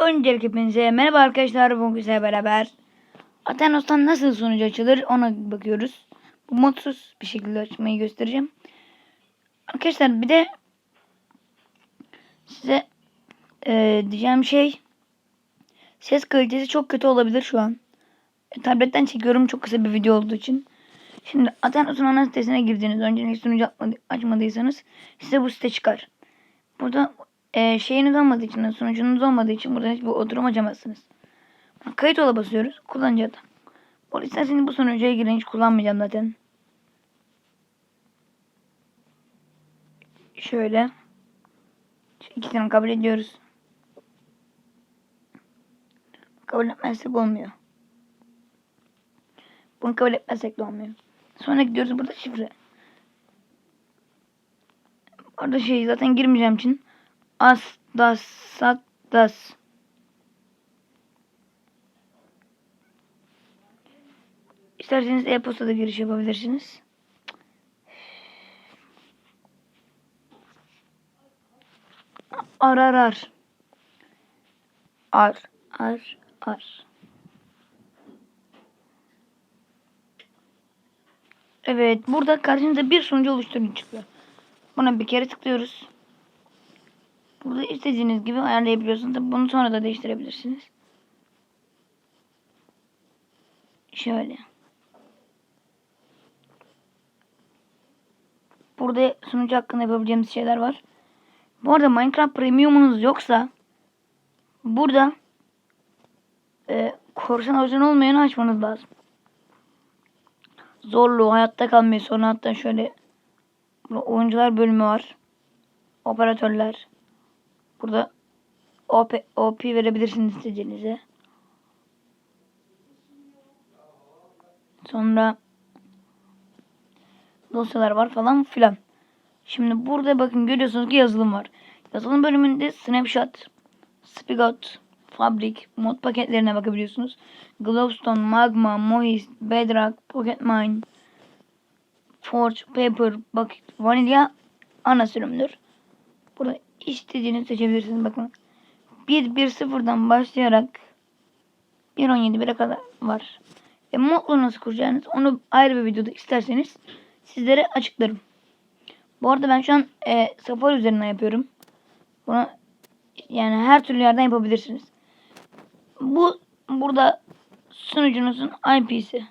Öncelikle hepinize merhaba arkadaşlar. Bugün sizlerle beraber Atenos'tan nasıl sunucu açılır ona bakıyoruz. Bu modsuz bir şekilde açmayı göstereceğim. Arkadaşlar bir de size e, diyeceğim şey ses kalitesi çok kötü olabilir şu an. E, tabletten çekiyorum çok kısa bir video olduğu için. Şimdi Atenos'un ana sitesine girdiğiniz öncelikle sunucu açmadı- açmadıysanız size bu site çıkar. Burada e, şeyiniz olmadığı için, sunucunuz olmadığı için burada hiçbir oturum açamazsınız. Kayıt ola basıyoruz. Kullanıcı adı. Bu isterseniz bu sunucuya girin. Hiç kullanmayacağım zaten. Şöyle. İkisini kabul ediyoruz. Kabul etmezsek olmuyor. Bunu kabul etmezsek de olmuyor. Sonra gidiyoruz burada şifre. Orada şey zaten girmeyeceğim için as das sat das İsterseniz e-postada giriş yapabilirsiniz. Ar ar ar. Ar ar ar. Evet burada karşınıza bir sunucu oluşturun çıkıyor. Buna bir kere tıklıyoruz. Burada istediğiniz gibi ayarlayabiliyorsunuz. Tabii bunu sonra da değiştirebilirsiniz. Şöyle. Burada sunucu hakkında yapabileceğimiz şeyler var. Bu arada Minecraft Premium'unuz yoksa burada e, korsan orijinal olmayanı açmanız lazım. Zorluğu, hayatta kalmayı, sonra hatta şöyle oyuncular bölümü var. Operatörler. Burada OP, OP verebilirsiniz istediğinize. Sonra dosyalar var falan filan. Şimdi burada bakın görüyorsunuz ki yazılım var. Yazılım bölümünde Snapshot, Spigot, Fabric, mod paketlerine bakabiliyorsunuz. Glowstone, Magma, Moist, Bedrock, Pocketmine, Forge, Paper, Bucket, Vanilla ana sürümdür. Burada istediğinizi seçebilirsiniz. Bakın 1.1.0'dan başlayarak 1.17.1'e kadar var. E, modlu nasıl kuracağınız onu ayrı bir videoda isterseniz sizlere açıklarım. Bu arada ben şu an e, Safari üzerinden yapıyorum. Bunu yani her türlü yerden yapabilirsiniz. Bu burada sunucunuzun IP'si.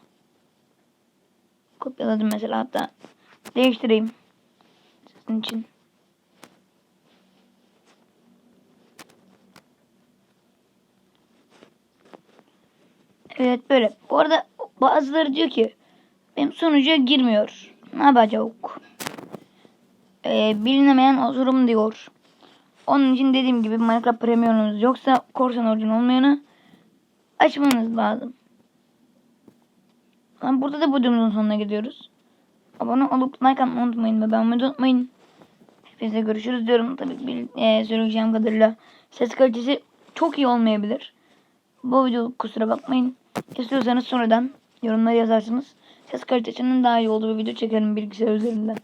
Kopyaladım mesela hatta değiştireyim sizin için. Evet böyle. Bu arada bazıları diyor ki benim sunucuya girmiyor. Ne yapacak? Ee, bilinemeyen oturum diyor. Onun için dediğim gibi Minecraft Premium'unuz yoksa korsan orijinal olmayanı açmanız lazım. Ama burada da bu videomuzun sonuna gidiyoruz. Abone olup like atmayı unutmayın ve beğenmeyi unutmayın. Hepinize görüşürüz diyorum. Tabii bir, e, söyleyeceğim kadarıyla ses kalitesi çok iyi olmayabilir. Bu video kusura bakmayın. İstiyorsanız sonradan yorumlara yazarsınız. Ses kalitesinin daha iyi olduğu bir video çekelim bilgisayar üzerinden.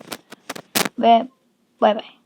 Ve bay bay.